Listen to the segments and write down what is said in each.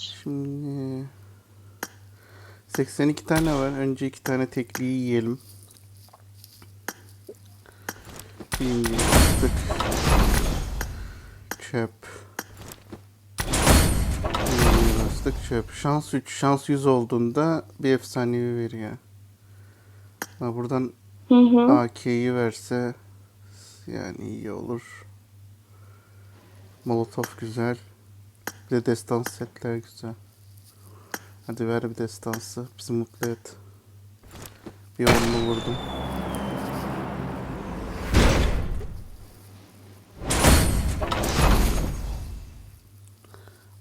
Şimdi 82 tane var. Önce iki tane tekliği yiyelim. Birinci tık. Çöp. Bastık çöp. Şans 3, şans 100 olduğunda bir efsanevi veriyor. Ha, buradan. AK'yi verse yani iyi olur. Molotov güzel. Bir de destans setler güzel. Hadi ver bir destansı. Bizi mutlu et. Bir onlu vurdum.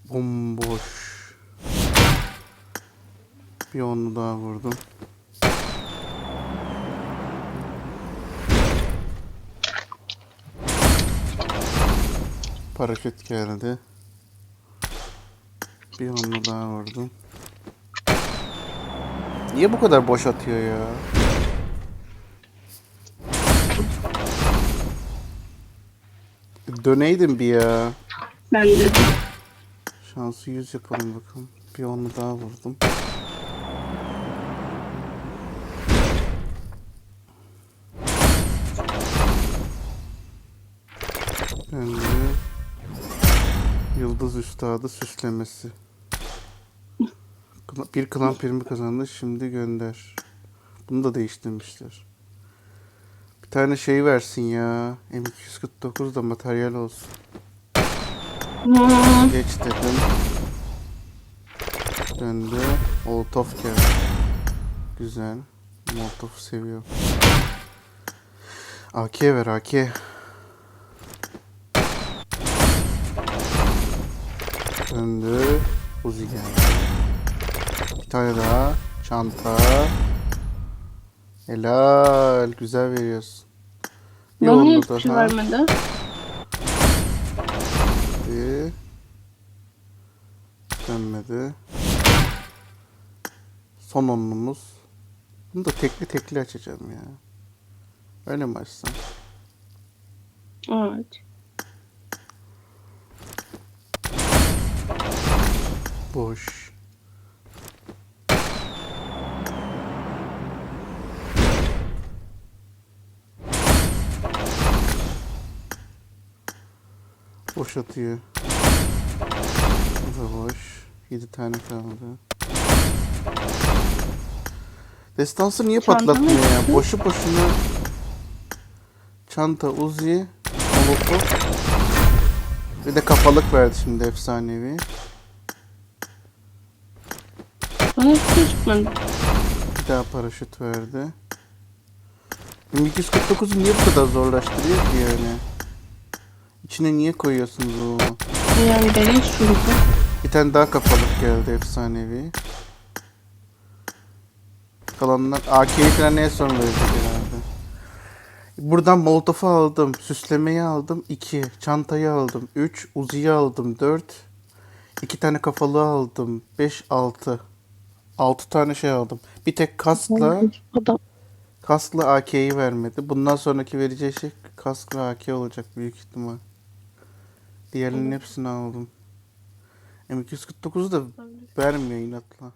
Bomboş. Bir onlu daha vurdum. Paraşüt geldi. Bir onlu daha vurdum. Niye bu kadar boş atıyor ya? Döneydim bir ya. Ben de. Şansı 100 yapalım bakalım. Bir onlu daha vurdum. Döndü. Yıldız Üstadı süslemesi. Bir klan primi kazandı. Şimdi gönder. Bunu da değiştirmişler. Bir tane şey versin ya. M249 da materyal olsun. Geç dedim. Döndü. Molotov geldi. Güzel. Molotov seviyor. AK ver AK. Döndü. Uzi geldi. Bir tane daha. Çanta. Helal. Güzel veriyorsun. Bana niye hiçbir şey vermedi? Dönmedi. Son onlumuz. Bunu da tekli tekli açacağım ya. Öyle mi açsam? Evet. Boş. Boş atıyor. Bu da boş. 7 tane kaldı. Destansı niye Çanta mı patlatmıyor ya? Boşu boşuna çanta, uzi, molotof. Bir de kafalık verdi şimdi efsanevi. Bana hiçbir şey çıkmadı. Bir daha paraşüt verdi. 1249'u niye bu kadar zorlaştırıyor ki yani? İçine niye koyuyorsunuz bunu? Yani beleş çünkü. Bir tane daha kafalık geldi efsanevi. Kalanlar AK'yi falan en son verecek herhalde. Buradan Molotov'u aldım. Süslemeyi aldım. 2. Çantayı aldım. 3. Uzi'yi aldım. 4. 2 tane kafalığı aldım. 5, 6. 6 tane şey aldım. Bir tek kaskla Adam. Kaskla AK'yi vermedi. Bundan sonraki vereceği şey kask ve AK olacak büyük ihtimal. Diğerlerinin hepsini aldım. M249'u da vermiyor inatla.